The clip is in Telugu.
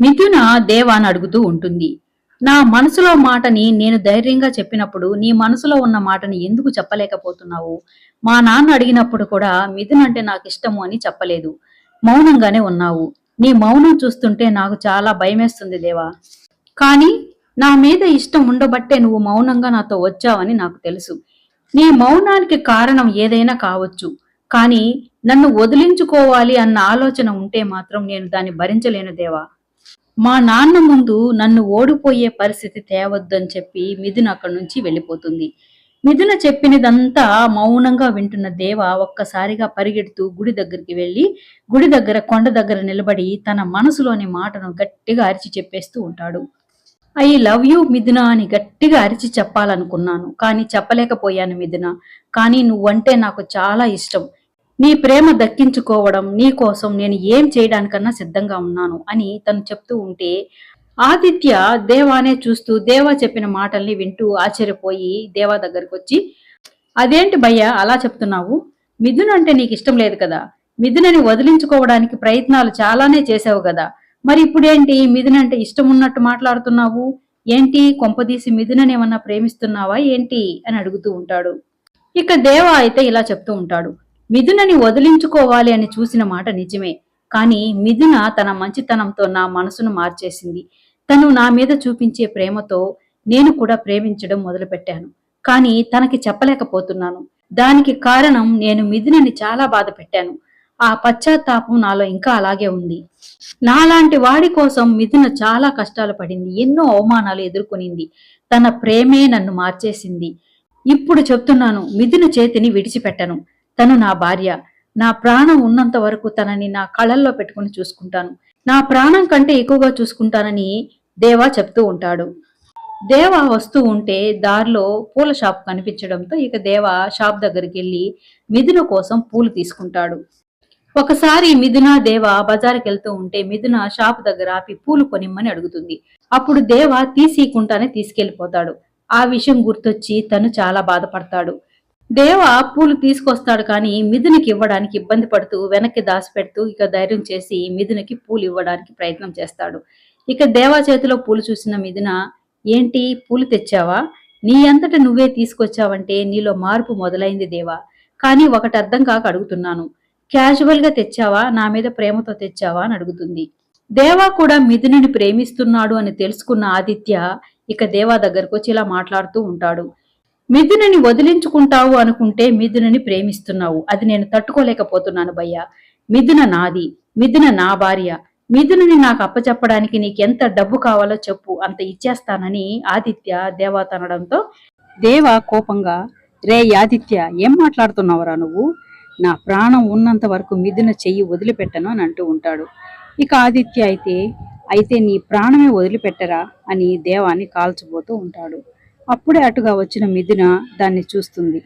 మిథున దేవాన్ని అడుగుతూ ఉంటుంది. నా మనసులో మాటని నేను ధైర్యంగా చెప్పినప్పుడు నీ మనసులో ఉన్న మాటని ఎందుకు చెప్పలేకపోతున్నావు? మా నాన్న అడిగినప్పుడు కూడా మిథున్ అంటే నాకు ఇష్టము అని చెప్పలేదు. మౌనంగానే ఉన్నావు. నీ మౌనం చూస్తుంటే నాకు చాలా భయమేస్తుంది దేవా. కానీ నా మీద ఇష్టం ఉండబట్టే నువ్వు మౌనంగా నాతో వచ్చావని నాకు తెలుసు. నీ మౌనానికి కారణం ఏదైనా కావచ్చు. కానీ నన్ను వదిలించుకోవాలి అన్న ఆలోచన ఉంటే మాత్రం నేను దాన్ని భరించలేను దేవా. మా నాన్న ముందు నన్ను ఓడిపోయే పరిస్థితి తేవద్దని చెప్పి మిథున అక్కడి నుంచి వెళ్ళిపోతుంది. మిథున చెప్పినదంతా మౌనంగా వింటున్న దేవ ఒక్కసారిగా పరిగెడుతూ గుడి దగ్గరికి వెళ్ళి గుడి దగ్గర కొండ దగ్గర నిలబడి తన మనసులోని మాటను గట్టిగా అరిచి చెప్పేస్తూ ఉంటాడు. ఐ లవ్ యూ మిథున అని గట్టిగా అరిచి చెప్పాలనుకున్నాను. కానీ చెప్పలేకపోయాను మిథున. కానీ నువ్వంటే నాకు చాలా ఇష్టం. నీ ప్రేమ దక్కించుకోవడం నీ కోసం నేను ఏం చేయడానికన్నా సిద్ధంగా ఉన్నాను అని తను చెప్తూ ఉంటే ఆదిత్య దేవానే చూస్తూ దేవా చెప్పిన మాటల్ని వింటూ ఆశ్చర్యపోయి దేవా దగ్గరికి వచ్చి అదేంటి భయ్య అలా చెప్తున్నావు? మిథున్ అంటే నీకు ఇష్టం లేదు కదా. మిథునని వదిలించుకోవడానికి ప్రయత్నాలు చాలానే చేసావు కదా. మరి ఇప్పుడేంటి మిథున్ అంటే ఇష్టం ఉన్నట్టు మాట్లాడుతున్నావు? ఏంటి కొంపదీసి మిథునని ఏమన్నా ప్రేమిస్తున్నావా? ఏంటి? అని అడుగుతూ ఉంటాడు. ఇక దేవా అయితే ఇలా చెప్తూ ఉంటాడు. మిథునని వదిలించుకోవాలి అని చూసిన మాట నిజమే. కానీ మిథున తన మంచితనంతో నా మనసును మార్చేసింది. తను నా మీద చూపించే ప్రేమతో నేను కూడా ప్రేమించడం మొదలుపెట్టాను. కానీ తనకి చెప్పలేకపోతున్నాను. దానికి కారణం నేను మిథునని చాలా బాధ పెట్టాను. ఆ పశ్చాత్తాపం నాలో ఇంకా అలాగే ఉంది. నాలాంటి వాడి కోసం మిథున చాలా కష్టాలు పడింది. ఎన్నో అవమానాలు ఎదుర్కొనింది. తన ప్రేమే నన్ను మార్చేసింది. ఇప్పుడు చెప్తున్నాను మిథున చేతిని విడిచిపెట్టను. తను నా భార్య. నా ప్రాణం ఉన్నంత వరకు తనని నా కళల్లో పెట్టుకుని చూసుకుంటాను. నా ప్రాణం కంటే ఎక్కువగా చూసుకుంటానని దేవా చెప్తూ ఉంటాడు. దేవా వస్తూ ఉంటే దారిలో పూల షాప్ కనిపించడంతో ఇక దేవా షాప్ దగ్గరికి వెళ్ళి మిథున కోసం పూలు తీసుకుంటాడు. ఒకసారి మిథున దేవ బజార్కి వెళ్తూ ఉంటే మిథున షాప్ దగ్గర ఆపి పూలు కొనిమ్మని అడుగుతుంది. అప్పుడు దేవ తీసీకుంటానే తీసుకెళ్ళిపోతాడు ఆ విషయం గుర్తొచ్చి తను చాలా బాధపడతాడు. దేవ పూలు తీసుకొస్తాడు కానీ మిథునకి ఇవ్వడానికి ఇబ్బంది పడుతూ వెనక్కి దాచిపెడుతూ ఇక ధైర్యం చేసి మిథునకి పూలు ఇవ్వడానికి ప్రయత్నం చేస్తాడు. ఇక దేవా చేతిలో పూలు చూసిన మిథున ఏంటి? పూలు తెచ్చావా? నీ అంతట నువ్వే తీసుకొచ్చావంటే నీలో మార్పు మొదలైంది దేవా. కానీ ఒకటి అర్థం కాక అడుగుతున్నాను. క్యాజువల్గా తెచ్చావా? నా మీద ప్రేమతో తెచ్చావా? అని అడుగుతుంది. దేవా కూడా మిథునుని ప్రేమిస్తున్నాడు అని తెలుసుకున్న ఆదిత్య ఇక దేవా దగ్గరకు వచ్చి ఇలా మాట్లాడుతూ ఉంటాడు. మిథునని వదిలించుకుంటావు అనుకుంటే మిథునని ప్రేమిస్తున్నావు. అది నేను తట్టుకోలేకపోతున్నాను భయ్యా. మిథున నాది మిథున నా భార్య. మిథునని నాకు అప్పచెప్పడానికి నీకెంత డబ్బు కావాలో చెప్పు అంత ఇచ్చేస్తానని ఆదిత్య దేవా తనడంతో దేవ కోపంగా రే ఆదిత్య ఏం మాట్లాడుతున్నావురా నువ్వు? నా ప్రాణం ఉన్నంత వరకు మిథున చెయ్యి వదిలిపెట్టను అని అంటూ ఉంటాడు. ఇక ఆదిత్య అయితే అయితే నీ ప్రాణమే వదిలిపెట్టరా అని దేవాన్ని కాల్చబోతూ ఉంటాడు. అప్పుడే అటుగా వచ్చిన మిథున దాన్ని చూస్తుంది.